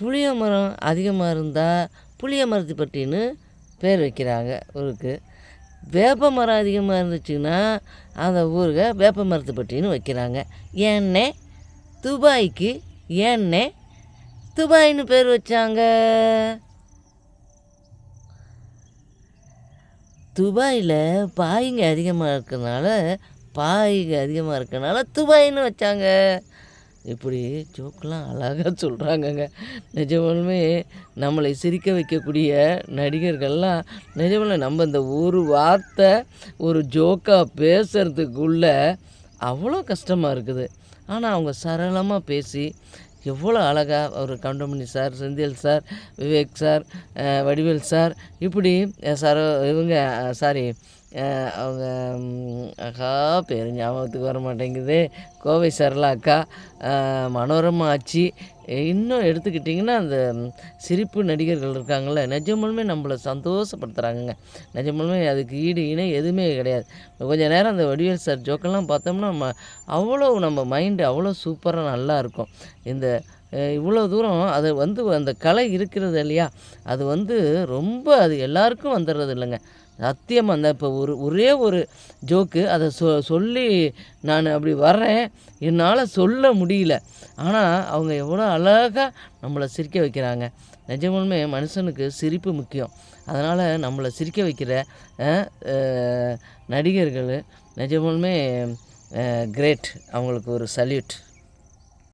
புளிய மரம் அதிகமாக இருந்தால் புளிய மரத்துப்பட்டின்னு பேர் வைக்கிறாங்க ஊருக்கு. வேப்ப மரம் அதிகமாக இருந்துச்சுன்னா அந்த ஊருக்கு வேப்ப மரத்துப்பட்டின்னு வைக்கிறாங்க. ஏன்னே? துபாய்க்கு ஏன்னே? துபாய்னு பேர் வச்சாங்க. துபாயில் பாய்ங்க அதிகமாக இருக்கிறனால பாய்ங்க அதிகமாக இருக்கிறனால துபாய்னு வச்சாங்க. இப்படி ஜோக்கெலாம் அழகாக சொல்கிறாங்கங்க நிஜமாலுமே நம்மளை சிரிக்க வைக்கக்கூடிய நடிகர்கள்லாம் நிஜமாலுமே நம்ம இந்த ஒரு வார்த்தை ஒரு ஜோக்காக பேசுகிறதுக்குள்ளே அவ்வளோ கஷ்டமாக இருக்குது. ஆனால் அவங்க சரளமாக பேசி எவ்வளோ அழகாக ஒரு Goundamani sir Senthil sir Vivek sir Vadivel sir இப்படி சார் இவங்க சாரி அவங்க அக்கா பேர் ஞாபகத்துக்கு வர மாட்டேங்குது கோவை சரளா அக்கா மனோரமா ஆச்சி இன்னும் எடுத்துக்கிட்டிங்கன்னா அந்த சிரிப்பு நடிகர்கள் இருக்காங்கள்ல நிஜமாலுமே நம்மளை சந்தோஷப்படுத்துகிறாங்கங்க நிஜமாலுமே அதுக்கு ஈடு இணை எதுவுமே கிடையாது. கொஞ்சம் நேரம் அந்த வடிவேல் சார் ஜோக்கெல்லாம் பார்த்தோம்னா நம்ம அவ்வளோ நம்ம மைண்டு அவ்வளோ சூப்பராக நல்லா இருக்கும். இந்த இவ்வளோ தூரம் அது வந்து அந்த கலை இருக்கிறது இல்லையா? அது வந்து ரொம்ப அது எல்லாருக்கும் வந்துடுறது இல்லைங்க. சத்தியமாக அந்த இப்போ ஒரு ஒரே ஒரு ஜோக்கு அதை சொ சொல்லி நான் அப்படி வர்றேன் என்னால் சொல்ல முடியல. ஆனால் அவங்க எவ்வளோ அழகாக நம்மளை சிரிக்க வைக்கிறாங்க. நிஜமுமே மனுஷனுக்கு சிரிப்பு முக்கியம். அதனால் நம்மளை சிரிக்க வைக்கிற நடிகர்கள் நிஜமுமே கிரேட். அவங்களுக்கு ஒரு சல்யூட்.